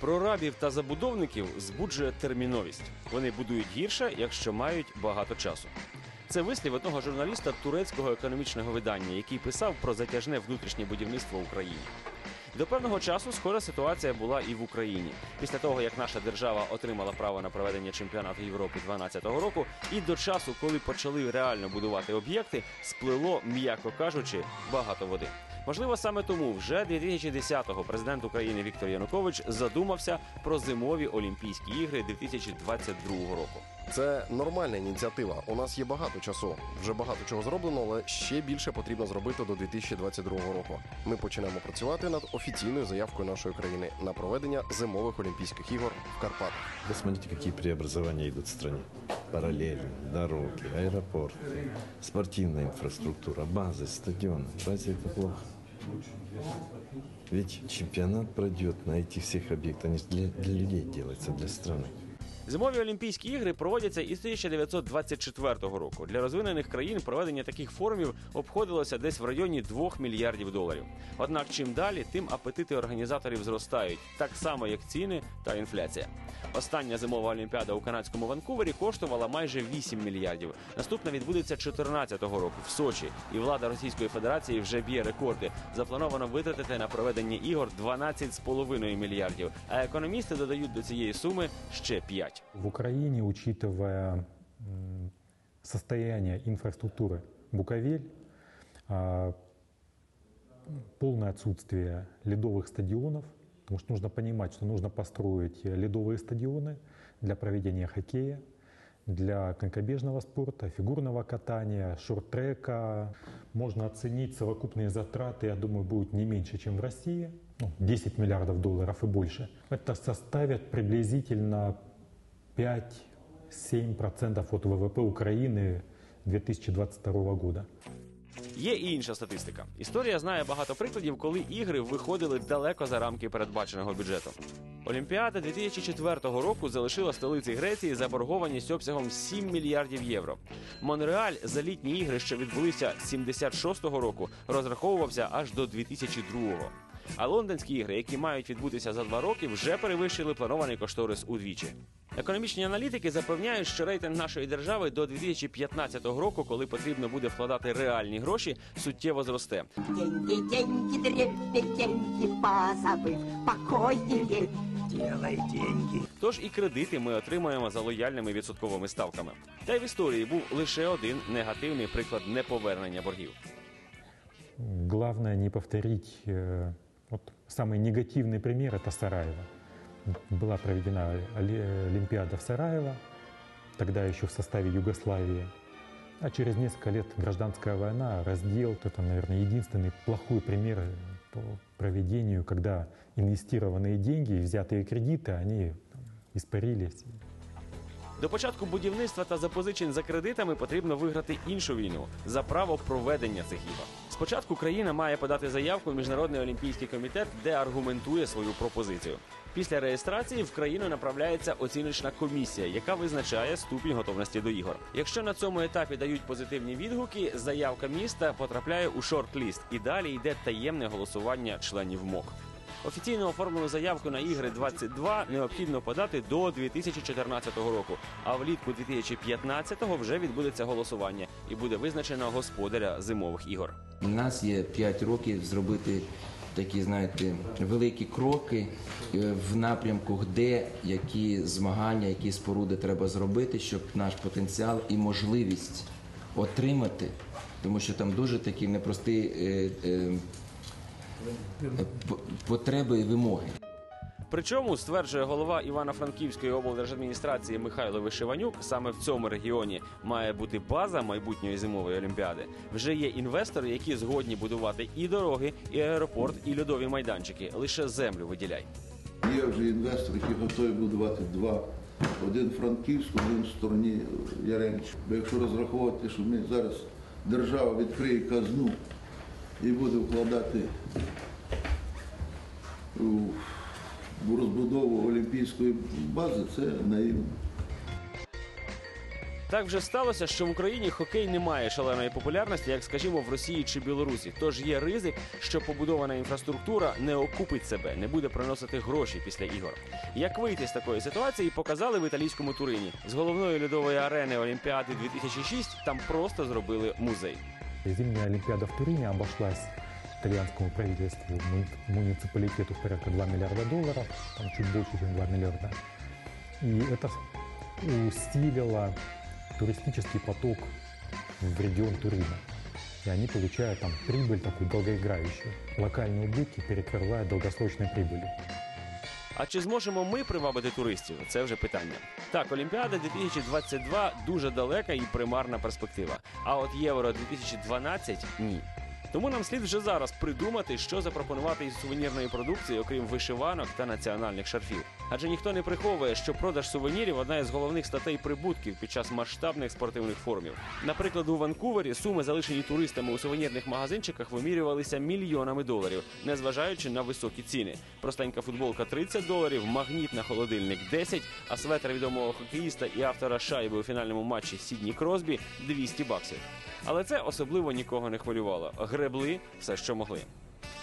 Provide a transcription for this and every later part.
Прорабів та забудовників збуджує терміновість. Вони будують гірше, якщо мають багато часу. Це вислів одного журналіста турецького економічного видання, який писав про затяжне внутрішнє будівництво в Україні. До певного часу схожа ситуація була і в Україні. Після того, як наша держава отримала право на проведення чемпіонату Європи 2012 року, і до часу, коли почали реально будувати об'єкти, сплило, м'яко кажучи, багато води. Можливо, саме тому вже 2010-го президент України Віктор Янукович задумався про зимові Олімпійські ігри 2022 року. Це нормальна ініціатива. У нас є багато часу. Вже багато чого зроблено, але ще більше потрібно зробити до 2022 року. Ми почнемо працювати над офіційною заявкою нашої країни на проведення зимових Олімпійських ігор в Карпатах. Посмотрите, какие преобразования идут в стране. Параллели, дороги, аэропорты, спортивная инфраструктура, базы, стадионы. Разве это плохо? Ведь чемпионат пройдет на этих всех объектах. Они же для, для людей делаются, для страны. Зимові Олімпійські ігри проводяться із 1924 року. Для розвинених країн проведення таких форумів обходилося десь в районі 2 мільярдів доларів. Однак, чим далі, тим апетити організаторів зростають, так само як ціни та інфляція. Остання зимова олімпіада у канадському Ванкувері коштувала майже 8 мільярдів. Наступна відбудеться 2014 року в Сочі, і влада Російської Федерації вже б'є рекорди. Заплановано витратити на проведення ігор 12,5 мільярдів. А економісти додають до цієї суми ще 5. В Украине, учитывая состояние инфраструктуры Буковель, а, полное отсутствие ледовых стадионов, потому что нужно понимать, что нужно построить ледовые стадионы для проведения хоккея, для конькобежного спорта, фигурного катания, шорт-трека. Можно оценить совокупные затраты, я думаю, будут не меньше, чем в России, ну, 10 миллиардов долларов и больше. Это составит приблизительно 5-7% от ВВП Украины 2022 года. Є і інша статистика. Історія знає багато прикладів, коли ігри виходили далеко за рамки передбаченого бюджету. Олімпіада 2004 року залишила столиці Греції заборгованість обсягом 7 мільярдів євро. Монреаль за літні ігри, що відбулися 76-го року, розраховувався аж до 2002-го. А лондонські ігри, які мають відбутися за два роки, вже перевищили планований кошторис удвічі. Економічні аналітики запевняють, що рейтинг нашої держави до 2015 року, коли потрібно буде вкладати реальні гроші, суттєво зросте. Деньги, деньги, дребедь, деньги, позабыв покойнее. Делай деньги. Тож і кредити ми отримуємо за лояльними відсотковими ставками. Та й в історії був лише один негативний приклад неповернення боргів. Главное не повторить. э, Вот самый негативный пример это Сараево. Была проведена Оли- Олимпиада в Сараево, тогда еще в составе Югославии. А через несколько лет гражданская война, раздел. Это, наверное, единственный плохой пример по проведению, когда инвестированные деньги, и взятые кредиты, они там, испарились. До початку будівництва та запозичень за кредитами потрібно виграти іншу війну за право проведення цих ігор. Спочатку країна має подати заявку в Міжнародний олімпійський комітет, де аргументує свою пропозицію. Після реєстрації в країну направляється оціночна комісія, яка визначає ступінь готовності до ігор. Якщо на цьому етапі дають позитивні відгуки, заявка міста потрапляє у шорт-ліст і далі йде таємне голосування членів МОК. Офіційно оформлену заявку на ігри 22 необхідно подати до 2014 року. А влітку 2015-го вже відбудеться голосування і буде визначено господаря зимових ігор. У нас є 5 років зробити такі, знаєте, великі кроки е, в напрямку, де які змагання, які споруди треба зробити, щоб наш потенціал і можливість отримати, тому що там дуже такі непрості е, е, потреби і вимоги. Причому, стверджує голова Івано-Франківської облдержадміністрації Михайло Вишиванюк, саме в цьому регіоні має бути база майбутньої зимової олімпіади. Вже є інвестори, які згодні будувати і дороги, і аеропорт, і льодові майданчики. Лише землю виділяй. Є вже інвестори, які готові будувати два. Один в Франківську, один в стороні Яремчі. Бо якщо розраховувати, що ми зараз держава відкриє казну і буде вкладати розбудову олімпійської бази, це наївно. Так вже сталося, що в Україні хокей не має шаленої популярності, як скажімо, в Росії чи Білорусі. Тож є ризик, що побудована інфраструктура не окупить себе, не буде приносити гроші після ігор. Як вийти з такої ситуації, показали в італійському Турині. З головної льодової арени Олімпіади 2006 там просто зробили музей. Зимняя Олимпиада в Турине обошлась итальянскому правительству, муни- муниципалитету в порядка 2 миллиарда долларов, там чуть больше, чем 2 миллиарда. И это усилило туристический поток в регион Турина. И они получают там прибыль такую долгоиграющую. Локальные убытки перекрывают долгосрочной прибылью. А чи зможемо ми привабити туристів? Це вже питання. Так, Олімпіада 2022 дуже далека і примарна перспектива. А от Євро 2012 ні. Тому нам слід вже зараз придумати, що запропонувати із сувенірної продукції, окрім вишиванок та національних шарфів. Адже ніхто не приховує, що продаж сувенірів одна із головних статей прибутків під час масштабних спортивних форумів. Наприклад, у Ванкувері суми, залишені туристами у сувенірних магазинчиках, вимірювалися мільйонами доларів, незважаючи на високі ціни. Простенька футболка 30 доларів, магніт на холодильник 10, а светр відомого хокеїста і автора шайби у фінальному матчі Сідні Кросбі 200 баксів. Але це особливо нікого не хвилювало. Гребли все, що могли.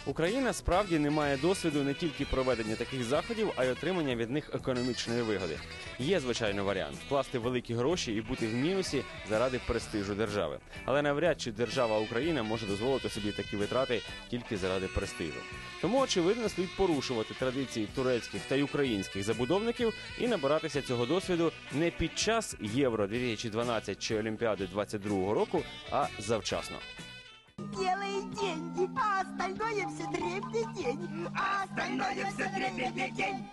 Україна справді не має досвіду не тільки проведення таких заходів, а й отримання від них економічної вигоди. Є звичайно варіант вкласти великі гроші і бути в мінусі заради престижу держави. Але навряд чи держава Україна може дозволити собі такі витрати тільки заради престижу. Тому очевидно слід порушувати традиції турецьких та й українських забудовників і набиратися цього досвіду не під час Євро 2012 чи Олімпіади 22 року, а завчасно. Деньги, а остальное все дребедень. А остальное все дребедень.